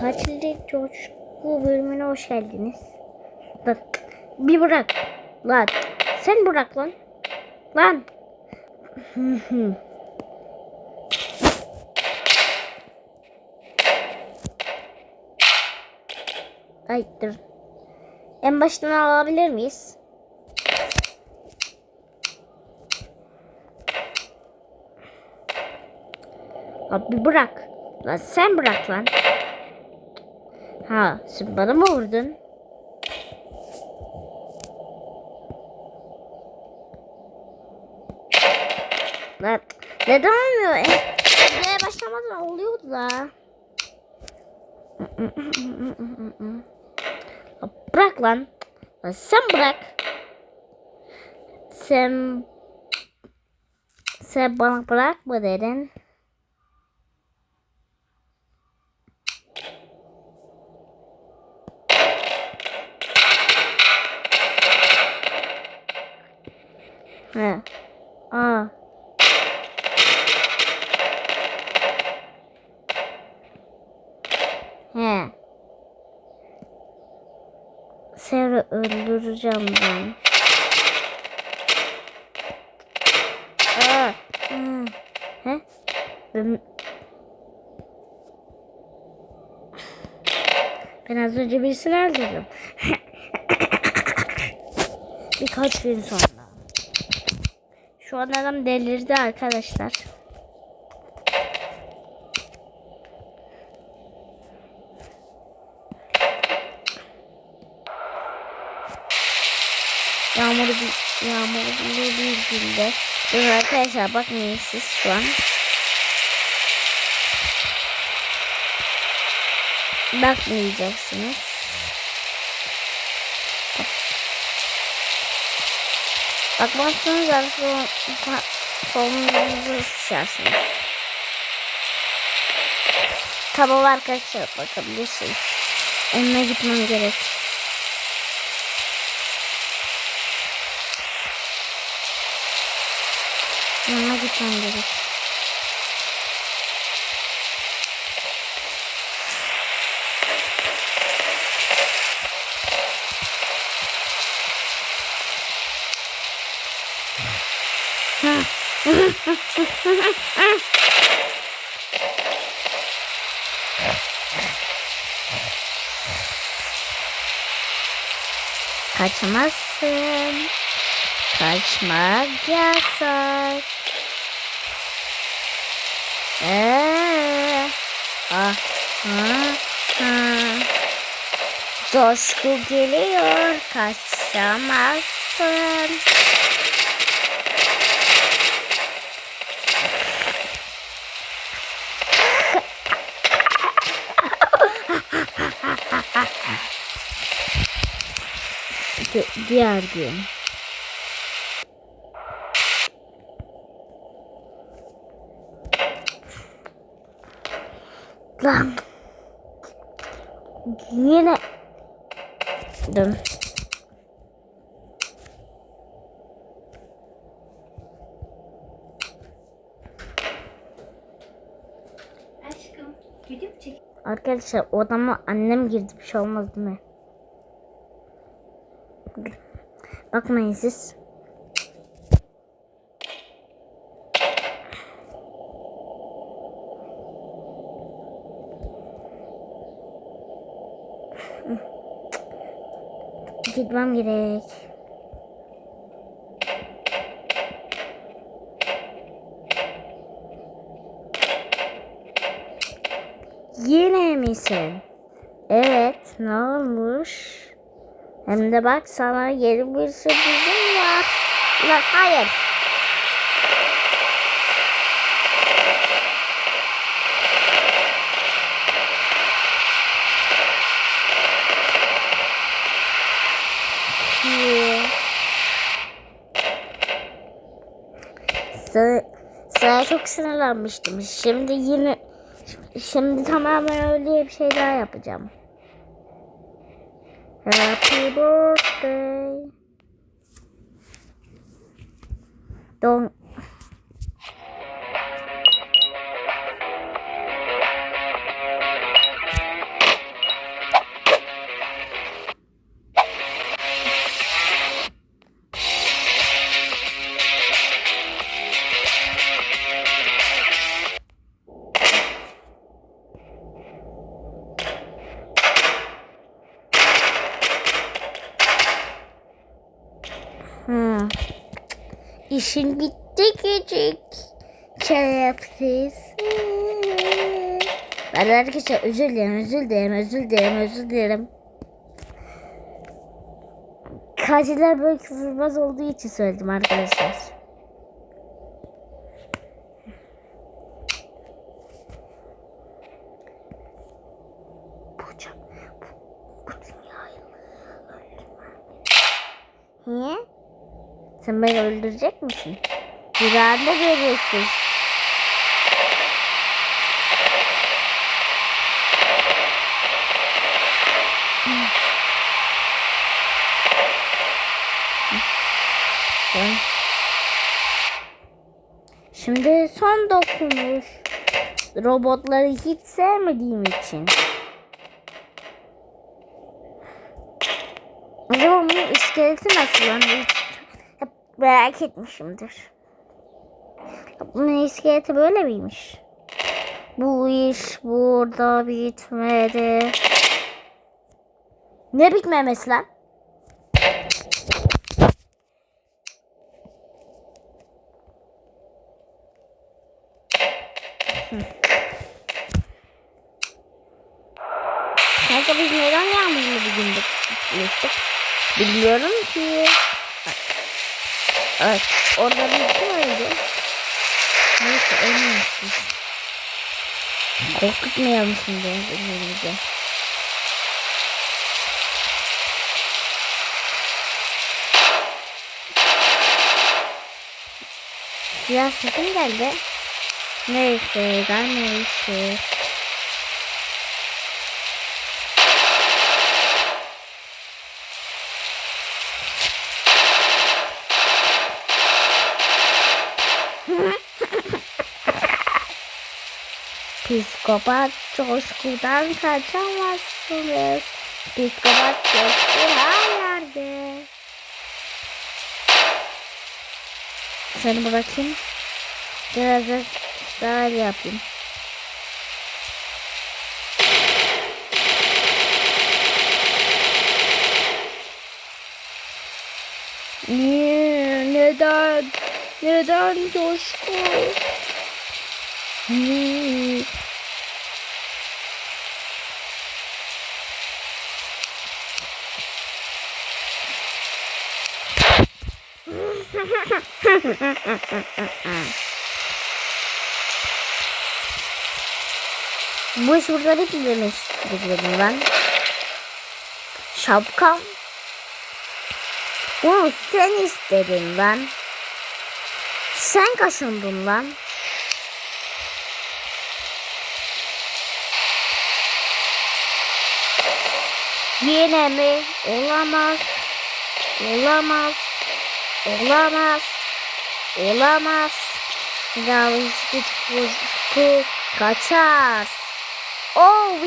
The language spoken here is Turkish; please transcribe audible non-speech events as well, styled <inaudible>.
Tatilde coşku bölümüne hoş geldiniz. Bak bir bırak. Lan sen bırak lan. Lan. <laughs> Ay dur. En baştan alabilir miyiz? Abi bırak. Lan sen bırak lan. Ha sen bana mı vurdun? Lan neden olmuyor? E, buraya başlamadan oluyordu da. Bırak lan. Lan sen bırak. Sen sen bana bırak mı dedin? He. Aa. He. Seni öldüreceğim ben. Aa. Hı. He? Ben... Ben az önce birisini öldürdüm. <laughs> Birkaç gün sonra. Şu an adam delirdi arkadaşlar. Yağmurlu bir, yağmurlu bir günde. Dur arkadaşlar bakmayın siz şu an. Bakmayacaksınız. Bakmazsanız artık formularınızı sıçarsınız. Tamam arkadaşlar bakabilirsiniz. Önüne gitmem gerek. Yanına gitmem gerek. Kaçamazsın. Kaçmak yasak. Ee, ah, ha, ha. Coşku geliyor. Kaçamazsın. Di- diğer gün. Lan. Yine. Dur. Arkadaşlar odama annem girdi bir şey olmaz değil mi? Bakmayın siz. Gitmem gerek. Yine misin? Evet, ne olmuş? Hem de bak sana yeni bir sürprizim var. Lan hayır. Sana, sana çok sinirlenmiştim. Şimdi yine şimdi tamamen öyle bir şey daha yapacağım. Happy birthday. Don't İşin bitti küçük. Şerefsiz. Ben arkadaşlar özür dilerim, özür dilerim, özür dilerim, özür dilerim. Kaciler böyle küfürbaz olduğu için söyledim arkadaşlar. Bu, bu dünyayı öldürmem. Niye? Sen beni öldürecek misin? Rüyanda görüyorsun. Şimdi son dokunuş. Robotları hiç sevmediğim için. Acaba bunun iskeleti nasıl? Ben hiç merak etmişimdir. Bunun iskeleti böyle miymiş? Bu iş burada bitmedi. Ne bitmemesi lan? Kanka biz neden yağmurlu bir gittik? Bilmiyorum ki. Evet. Orada bir şey öldü. Neyse ölmemişiz. Korkutmayalım şimdi birbirimizi. Siyah sesim geldi. Neyse gelmemişti. Psikopat coşkudan kaçamazsınız. Psikopat coşku her yerde. Seni bırakayım. Biraz da daha yapayım. Niye? Neden? Neden coşku? Hmm. <laughs> Bu iş burada bitmemiş dedim ben. Şapkam. Bunu sen istedin ben. Sen kaşındın lan. Yine mi? Olamaz. Olamaz. Olamaz. Olamaz. Yanlış bir kaçar. Oh,